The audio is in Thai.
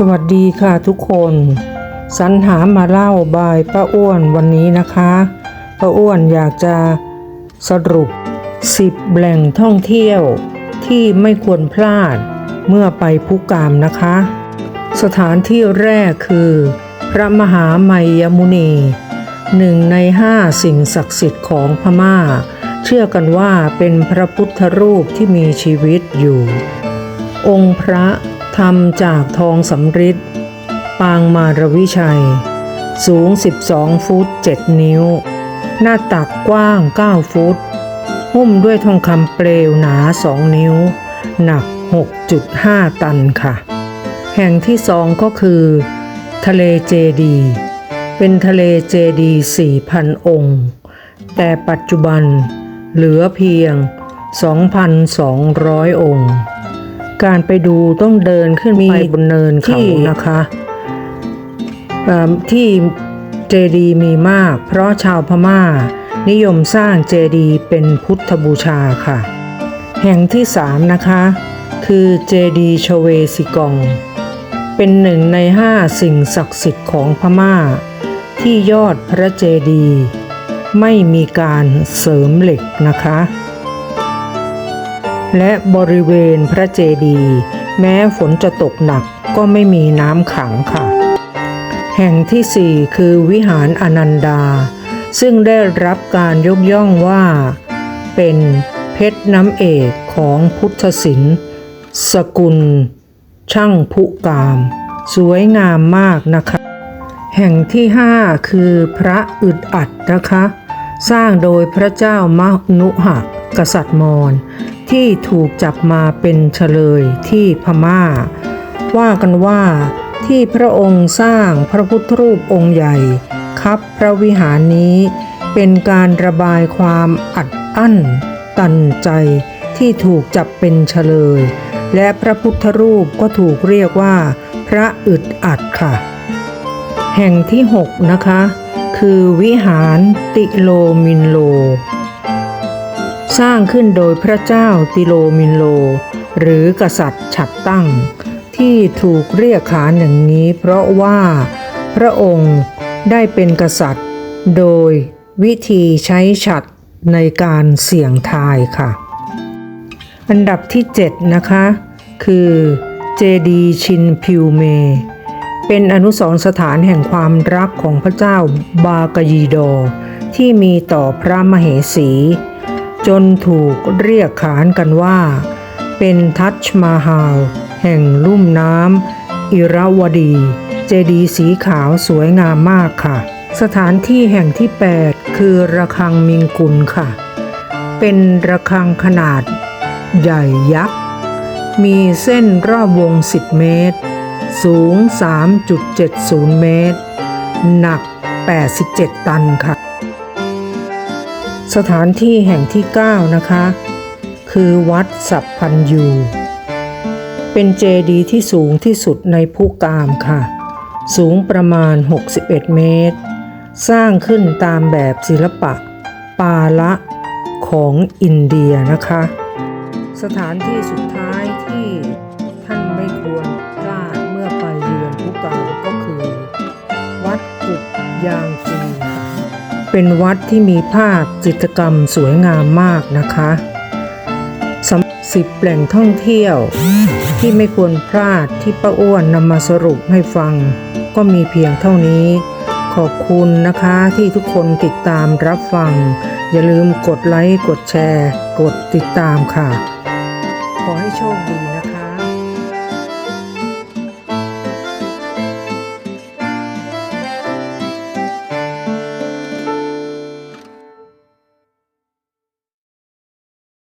สวัสดีค่ะทุกคนสรรหามาเล่าบายป้าอ้วนวันนี้นะคะป้าอ้วนอยากจะสรุป 10 แหล่งท่องเที่ยวที่ไม่ควรพลาดเมื่อไปภูกามนะคะ สถานที่แรกคือ พระมหาไมยมุนีหนึ่งในห้าสิ่งศักดิ์สิทธิ์ของพม่า เชื่อกันว่าเป็นพระพุทธรูปที่มีชีวิตอยู่ องค์พระ ทำจากทองสำริดปางมารวิชัย สูง 12 ฟุต 7 นิ้ว หน้าตักกว้าง 9 ฟุต หุ้มด้วยทองคำเปลวหนา 2 นิ้ว หนัก 6.5 ตันค่ะ แห่งที่สองก็คือ ทะเลเจดี เป็นทะเลเจดี4,000 องค์ แต่ปัจจุบันเหลือเพียง 2,200 องค์ การไปดูต้องเดินขึ้นไปบนเนินเขานะคะเอ่อที่เจดีย์มีมาก เพราะชาวพม่า นิยมสร้างเจดีย์เป็นพุทธบูชาค่ะ แห่งที่สามนะคะ คือเจดีย์ชเวสิกอง เป็นหนึ่งในห้าสิ่งศักดิ์สิทธิ์ของพม่า ที่ยอดพระเจดีย์ไม่มีการเสริมเหล็กนะคะ และบริเวณพระเจดีย์แม้ฝนจะตกหนักก็ไม่มีน้ำขังค่ะ แห่งที่สี่คือวิหารอนันดา ซึ่งได้รับการยกย่องว่า เป็นเพชรน้ำเอกของพุทธศิลป์สกุล ช่างพุกาม สวยงามมากนะคะ แห่งที่ห้าคือพระอึดอัดนะคะ สร้างโดยพระเจ้ามนุหะกษัตริย์มอญ ที่ถูกจับมาเป็นเฉลยที่พม่า ว่ากันว่าที่พระองค์สร้างพระพุทธรูปองค์ใหญ่ครับพระวิหารนี้เป็นการระบายความอัดอั้น ตันใจที่ถูกจับเป็นเฉลย และพระพุทธรูปก็ถูกเรียกว่า พระอึดอัดค่ะ แห่งที่ 6 นะคะ คือวิหารติโลมินโล สร้างขึ้นโดยพระเจ้าติโลมินโล หรือกษัตริย์ฉัดตั้ง ที่ถูกเรียกขานอย่างนี้เพราะว่า พระองค์ได้เป็นกษัตริย์ โดยวิธีใช้ฉัดในการเสี่ยงทายค่ะ อันดับที่ 7 นะคะ คือเจดีชินพิวเม เป็นอนุสรณ์สถานแห่งความรักของพระเจ้าบากยีโดที่มีต่อพระมเหสี จนถูกเรียกขานกันว่า เป็นทัชมาฮาลแห่งลุ่มน้ำอิราวดี เจดีสีขาวสวยงามมากค่ะ สถานที่แห่งที่ 8 คือระฆังมิงกุลค่ะ เป็นระฆังขนาด ใหญ่ยักษ์ มีเส้นรอบวง 10 เมตร สูง 3.70 เมตร หนัก 87 ตันค่ะ สถานที่แห่งที่ 9 นะคะ คือวัดสัพพันยู เป็นเจดีย์ที่สูงที่สุดในภูกามค่ะ สูงประมาณ 61 เมตร สร้างขึ้นตามแบบศิลปะ ปาละของอินเดียนะคะ สถานที่สุดท้ายที่ท่านไม่ควรพลาดเมื่อไปเยือนภูกามก็คือ วัดกุบยาง เป็นวัดที่มีภาพจิตรกรรมสวยงามมากนะคะสำสิบแหล่งท่องเที่ยว ที่ไม่ควรพลาดที่ป้าอ้วนนำมาสรุปให้ฟัง ก็มีเพียงเท่านี้ ขอบคุณนะคะที่ทุกคนติดตามรับฟัง อย่าลืมกดไลค์ กดแชร์ กดติดตามค่ะ ขอให้โชคดีนะคะ